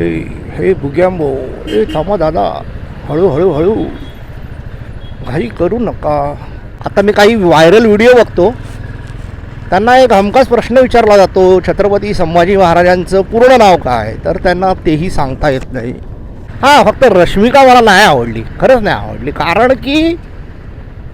हे हे बुग्यांबो हे थांबा दादा. हळूहळू हळू घाई करू नका. आता मी काही व्हायरल व्हिडिओ बघतो. त्यांना एक हमखास प्रश्न विचारला जातो छत्रपती संभाजी महाराजांचं पूर्ण नाव काय तर त्यांना तेही सांगता येत नाही. हां फक्त रश्मिका मला नाही आवडली. खरंच नाही आवडली. कारण की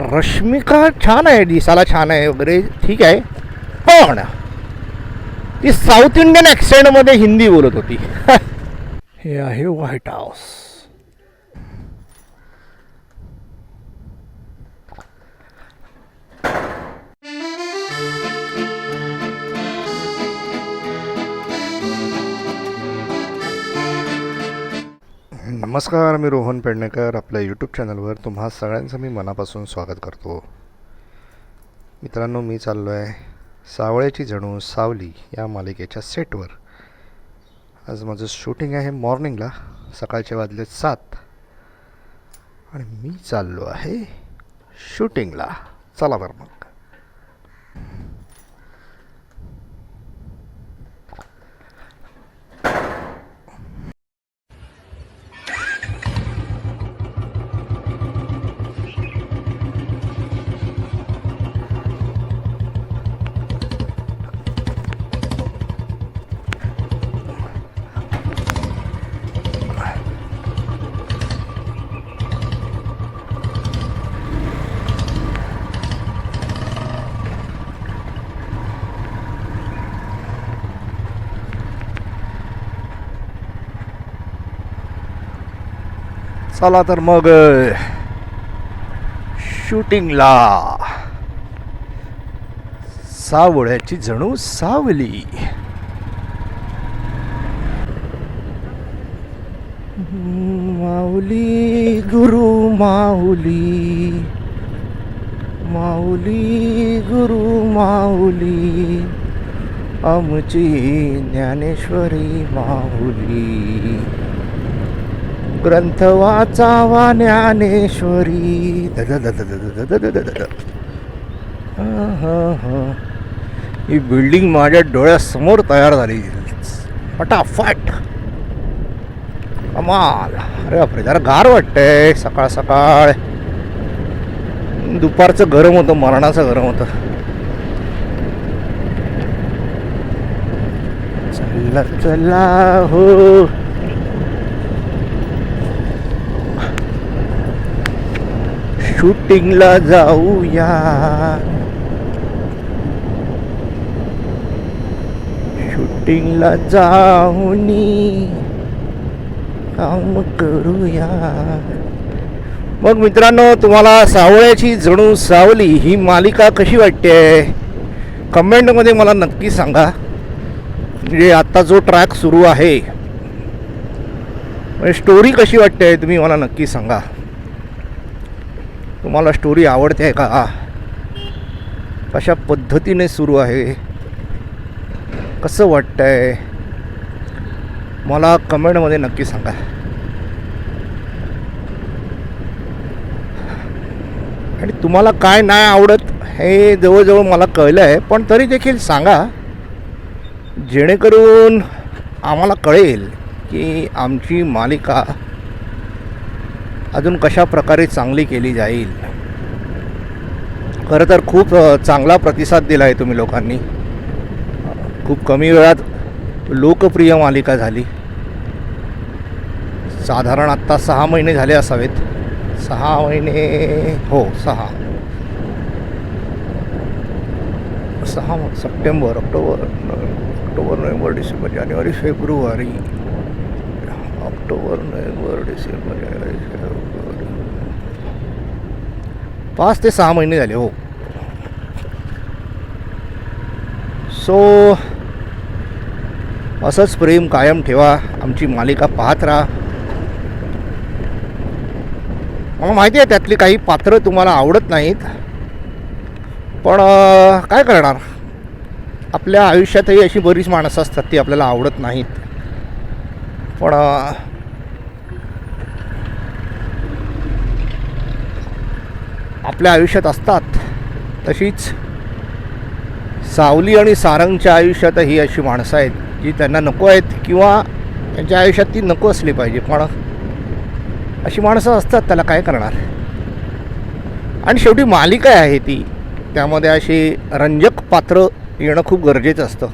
रश्मिका छान आहे दिसाला छान आहे वगैरे. ठीक आहे. पण ती साऊथ इंडियन ॲक्सेंटमध्ये हिंदी बोलत होती. हे आहे व्हाईट हाऊस नमस्कार मी रोहन पेडणेकर. आपल्या यूट्यूब चॅनलवर तुम्हा सगळ्यांचं मी मनापासून स्वागत करतो. मित्रांनो मी चाललो आहे सावळ्याची जणू सावली या मालिकेच्या सेटवर आज माझं शूटिंग आहे मॉर्निंगला सकाळचे वाजले सात. आणि मी चाललो आहे शूटिंगला चला बरं मग. चला तर मग शूटिंगला. सावळ्याची जणू सावली. माऊली गुरु माऊली. माऊली गुरु माऊली. आमची ज्ञानेश्वरी माऊली. ग्रंथ वाचावा ज्ञानेश्वरी ही बिल्डिंग माझ्या डोळ्यासमोर तयार झाली. फटाफट. कमाल. अरे बापरे जरा गार वाटतंय. सकाळ सकाळ. दुपारचं गरम होतं मरणाचं गरम होतं. चला चला हो. शूटिंगला जाऊया. शूटिंगला जाऊनी काम करूया. मग मित्रांनो तुम्हाला सावळ्याची जणू सावली ही मालिका कशी वाटते? कमेंटमध्ये मला नक्की सांगा. म्हणजे आत्ता जो ट्रॅक सुरू आहे म्हणजे स्टोरी कशी वाटते तुम्ही मला नक्की सांगा. तुम्हाला स्टोरी आवडते आहे का? कशा पद्धतीने सुरू आहे? कसं वाटतं आहे मला कमेंटमध्ये नक्की सांगा. आणि तुम्हाला काय नाही आवडत हे जवळजवळ मला कळलं आहे पण तरी देखील सांगा. जेणेकरून आम्हाला कळेल की आमची मालिका अजून कशा प्रकारे चांगली केली जाईल? खरं तर खूप चांगला प्रतिसाद दिला आहे तुम्ही लोकांनी. खूप कमी वेळात लोकप्रिय मालिका झाली. साधारण आत्ता सहा महिने झाले असावेत. सहा महिने हो सहा. सहा September October October November December जानेवारी फेब्रुवारी. ऑक्टोबर नोव्हेंबर डिसेंबर पाच ते सहा महिने झाले हो. सो असंच प्रेम कायम ठेवा आमची मालिका पाहत राहा. मला माहिती आहे त्यातली काही पात्र तुम्हाला आवडत नाहीत पण काय करणार? आपल्या आयुष्यातही अशी बरीच माणसं असतात ती आपल्याला आवडत नाहीत. पण आपल्या आयुष्यात असतात तशीच सावली आणि सारंगच्या आयुष्यातही अशी माणसं आहेत जी त्यांना नको आहेत किंवा त्यांच्या आयुष्यात ती नको असली पाहिजे. पण अशी माणसं असतात त्याला काय करणार? आणि शेवटी मालिका आहे ती. त्यामध्ये अशी रंजक पात्र येणं खूप गरजेचं असतं.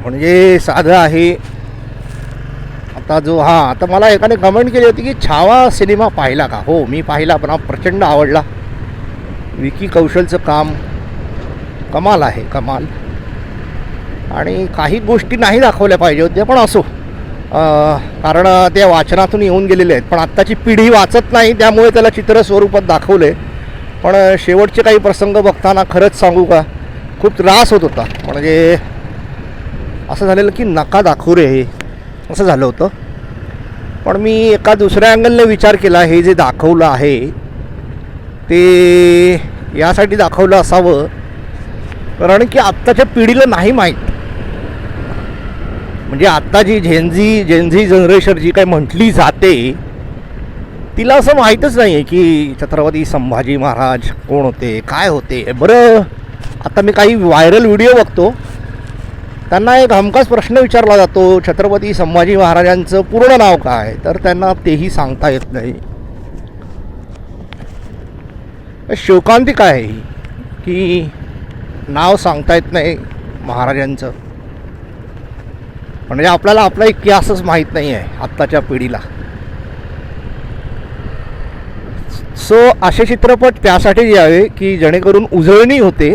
म्हणजे साधं आहे आता जो हां आता मला एकाने कमेंट केली होती की छावा सिनेमा पाहिला का? हो मी पाहिला पण प्रचंड आवडला. विकी कौशलचं काम कमाल आहे कमाल. आणि काही गोष्टी नाही दाखवल्या पाहिजे होत्या पण असो. कारण त्या वाचनातून येऊन गेलेले आहेत. पण आत्ताची पिढी वाचत नाही त्यामुळे त्याला चित्र स्वरूपात दाखवलं. आहे पण शेवटचे काही प्रसंग बघताना खरंच सांगू का? खूप त्रास होत होता. म्हणजे असं झालेलं की नका दाखवू रे हे. असं झालं होतं. पण मी एका दुसऱ्या अँगलने विचार केला हे जे दाखवलं आहे ते यासाठी दाखवलं असावं. कारण की आत्ताच्या पिढीला नाही माहीत. म्हणजे आत्ता जी झेनझी झेनझी जनरेशन जी काय म्हटली जाते तिला असं माहीतच नाही आहे की छत्रपती संभाजी महाराज कोण होते काय होते. बरं आता मी काही व्हायरल व्हिडिओ बघतो. त्यांना एक हमखास प्रश्न विचारला जातो छत्रपती संभाजी महाराजांचं पूर्ण नाव काय? तर त्यांना तेही सांगता येत नाही. शोकांती काय आहे की नाव सांगता येत नाही महाराजांचं. म्हणजे आपल्याला आपला इतिहासच माहीत नाही आहे आत्ताच्या पिढीला. सो असे चित्रपट त्यासाठी यावे की जेणेकरून उजळणी होते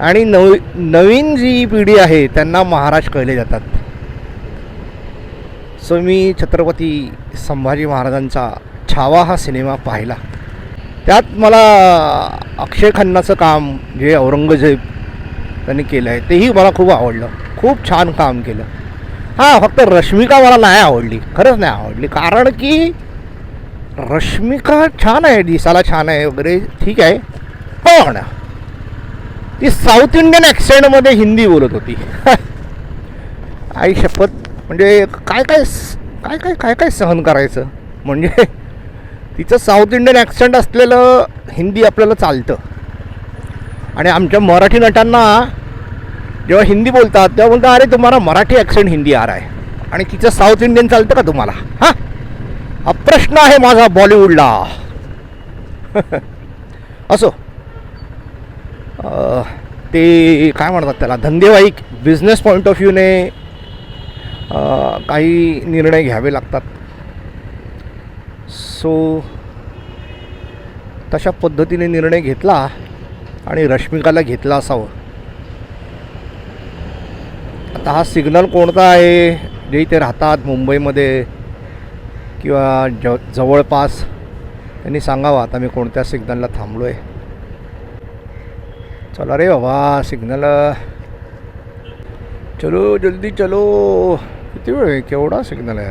आणि नव नवीन जी पिढी आहे त्यांना महाराज कळले जातात. सो मी छत्रपती संभाजी महाराजांचा छावा हा सिनेमा पाहिला. त्यात मला अक्षय खन्नाचं काम जे औरंगजेब त्यांनी केलं आहे तेही मला खूप आवडलं. खूप छान काम केलं. हां फक्त रश्मिका मला नाही आवडली. खरंच नाही आवडली. कारण की रश्मिका छान आहे दिसायला छान आहे वगैरे ठीक आहे. पण ती साऊथ इंडियन ॲक्सेंटमध्ये हिंदी बोलत होती. आई शपथ. म्हणजे काय काय काय काय काय काय सहन करायचं? म्हणजे तिचं साऊथ इंडियन ॲक्सेंट असलेलं हिंदी आपल्याला चालतं. आणि आमच्या मराठी नटांना जेव्हा हिंदी बोलतात तेव्हा बोलतात अरे तुम्हाला मराठी ॲक्सेंट हिंदी आर आहे. आणि तिचं साऊथ इंडियन चालतं का तुम्हाला? हां? हा प्रश्न आहे माझा बॉलिवूडला. असो. ते काय म्हणतात त्याला धंदेवाईक बिझनेस पॉईंट ऑफ व्ह्यूने काही निर्णय घ्यावे लागतात. सो तशा पद्धतीने निर्णय घेतला आणि रश्मिकाला घेतला असावं. आता हा सिग्नल कोणता आहे? जे इथे राहतात मुंबईमध्ये किंवा ज जवळपास त्यांनी सांगावं आता मी कोणत्या सिग्नलला थांबलो आहे चला रे बाबा सिग्नल चलो जल्दी चलो। किती वेळ आहे केवढा सिग्नल आहे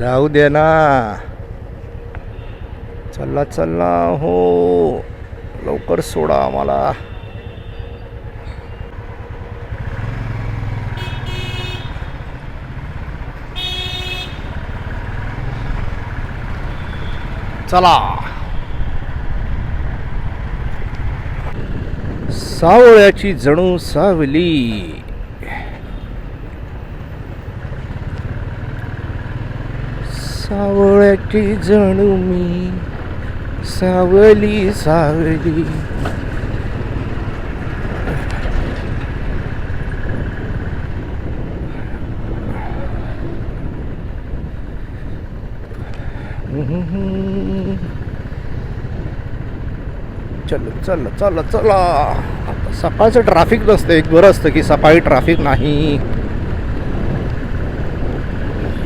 राहू जाऊ दे ना चला चला हो। लवकर सोडा आम्हाला। चला। सावळ्याची जणू सावली. सावळ्याची जणू मी सावली सावली. चल चल चल चला. सकाळचं ट्रॅफिक नसतं एक बरं असतं की सकाळी ट्रॅफिक नाही.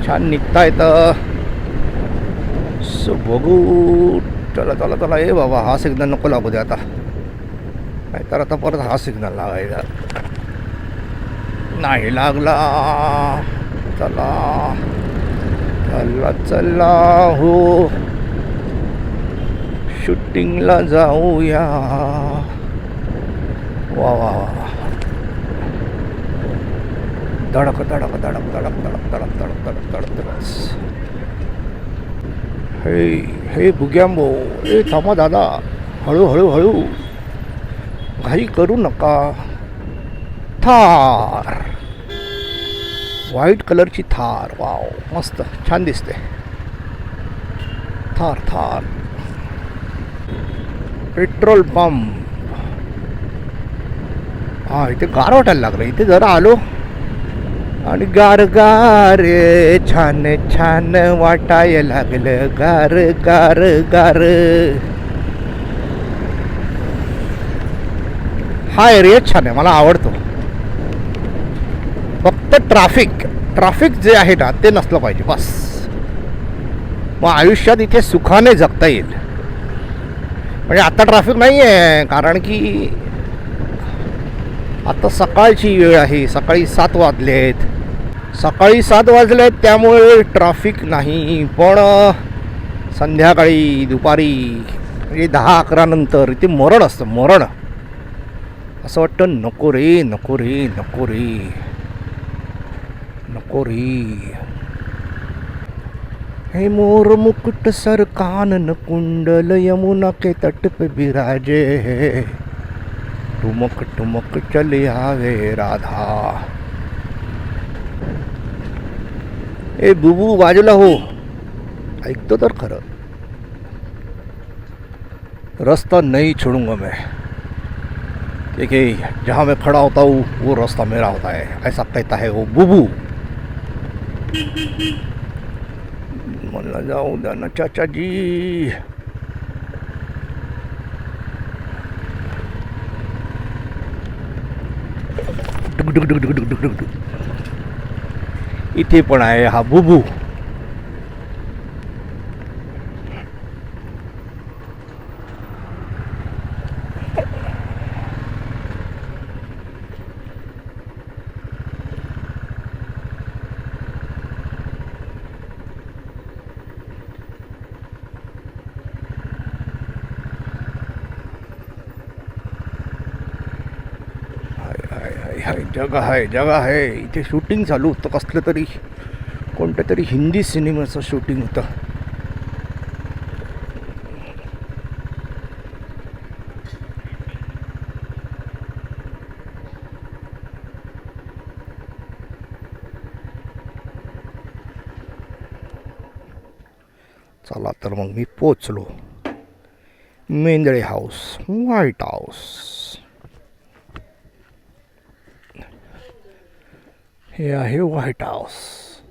छान निघता येतं. सो बघू. चला चला चला. ए बाबा हा सिग्नल नको लागू दे आता. नाहीतर आता परत हा सिग्नल लागायचा नाही लागला. चला. चला चला. हो. शूटिंगला जाऊया. वा वा वा धडक धडक धडक धडक धडक धडक धडक धडक धडक धडक. हे हे बुग्यांबो हे थांबा दादा. हळू हळू हळू. घाई करू नका. थार. व्हाईट कलरची थार. वाव मस्त छान दिसते. थार थार. Petrol pump. हा इथे गार वाटायला लागलं. इथे जरा आलो. आणि गार गार छान छान वाटाय लागलं. गार गार गार. हा एरिया छान आहे मला आवडतो. फक्त ट्राफिक ट्राफिक जे आहे ना ते नसलं पाहिजे बस. मग आयुष्यात इथे सुखाने जगता येईल. म्हणजे आता ट्रॅफिक नाही आहे कारण की आता सकाळची वेळ आहे. सकाळी सात वाजले आहेत. सकाळी सात वाजले आहेत त्यामुळे ट्रॅफिक नाही. पण संध्याकाळी दुपारी म्हणजे दहा अकरानंतर इथे मरण असतं मरण. असं वाटतं नको रे नको रे नको रे. नको रे. हे मोर मुकुट सरकानन कुंडल यमुना के तट पे बिराजे. है ठुमक ठुमक चली आवे राधा। ए बुबू बाजूला हो. ऐकतो तर खरं. रास्ता नहीं छोड़ूंगा मैं देखिए जहाँ मैं खड़ा होता हूँ वो रास्ता मेरा होता है। ऐसा कहता है वो बुबू। मन जाऊ द्या ना ડુક ડુક ડુક ડુક ડુક ડુક इथे पण आहे हा बुबू हाय जग हाय जगा आहे जग आहे इथे शूटिंग चालू होतं कसलं तरी. कोणत्या तरी हिंदी सिनेमाचं शूटिंग होतं. चला तर मग मी पोचलो. Mendale house white house. Yeah, Herr White House.